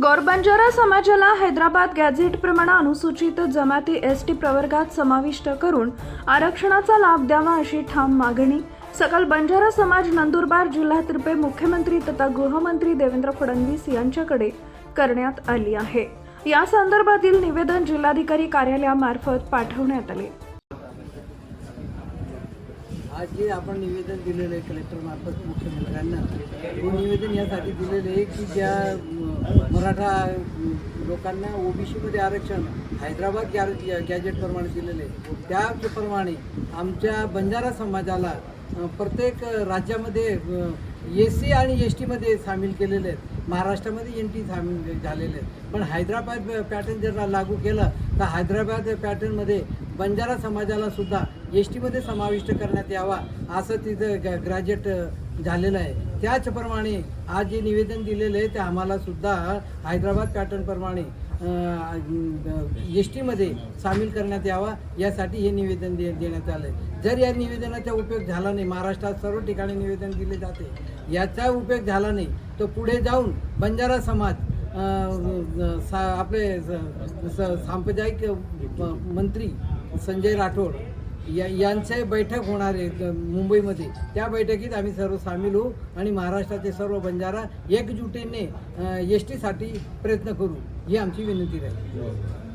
बंजारा समाजाला हैदराबाद गॅझेटप्रमाणे अनुसूचित जमाती एस टी प्रवर्गात समाविष्ट करून आरक्षणाचा लाभ द्यावा अशी ठाम मागणी. सकल बंजारा समाज नंदुरबार जिल्ह्यातर्फे मुख्यमंत्री तथा गृहमंत्री देवेंद्र फडणवीस यांच्याकडे करण्यात आली आहे. या संदर्भातील निवेदन जिल्हाधिकारी कार्यालयामार्फत पाठवण्यात आले. आज जे आपण निवेदन दिलेलं आहे कलेक्टरमार्फत मुख्यमंत्र्यांना निवेदन यासाठी दिलेलं आहे की ज्या मराठा लोकांना ओबीसीमध्ये आरक्षण हैदराबाद गॅ गॅजेटप्रमाणे दिलेले आहे. त्याप्रमाणे आमच्या बंजारा समाजाला प्रत्येक राज्यामध्ये एस सी आणि एस टीमध्ये सामील केलेले आहेत. महाराष्ट्रामध्ये एन टी सामील झालेले आहेत. पण हैदराबाद पॅटर्न जर लागू केलं तर हैदराबाद पॅटर्नमध्ये बंजारा समाजाला सुद्धा एस टीमध्ये समाविष्ट करण्यात यावा असं तिथं ग्रॅज्युएट झालेलं आहे. त्याचप्रमाणे आज जे निवेदन दिलेलं आहे ते आम्हाला सुद्धा हैदराबाद पॅटर्नप्रमाणे एस टीमध्ये सामील करण्यात यावा यासाठी हे निवेदन दे देण्यात आलं आहे. जर या निवेदनाचा उपयोग झाला नाही महाराष्ट्रात सर्व ठिकाणी निवेदन दिले जाते याचा उपयोग झाला नाही तर पुढे जाऊन बंजारा समाज सा आपले स- सांप्रदायिक म- मंत्री संजय राठोड या यांचे बैठक होणार आहे मुंबईमध्ये. त्या बैठकीत आम्ही सर्व सामील होऊ आणि महाराष्ट्राचे सर्व बंजारा एकजुटीने एस टीसाठी प्रयत्न करू ही आमची विनंती राहील.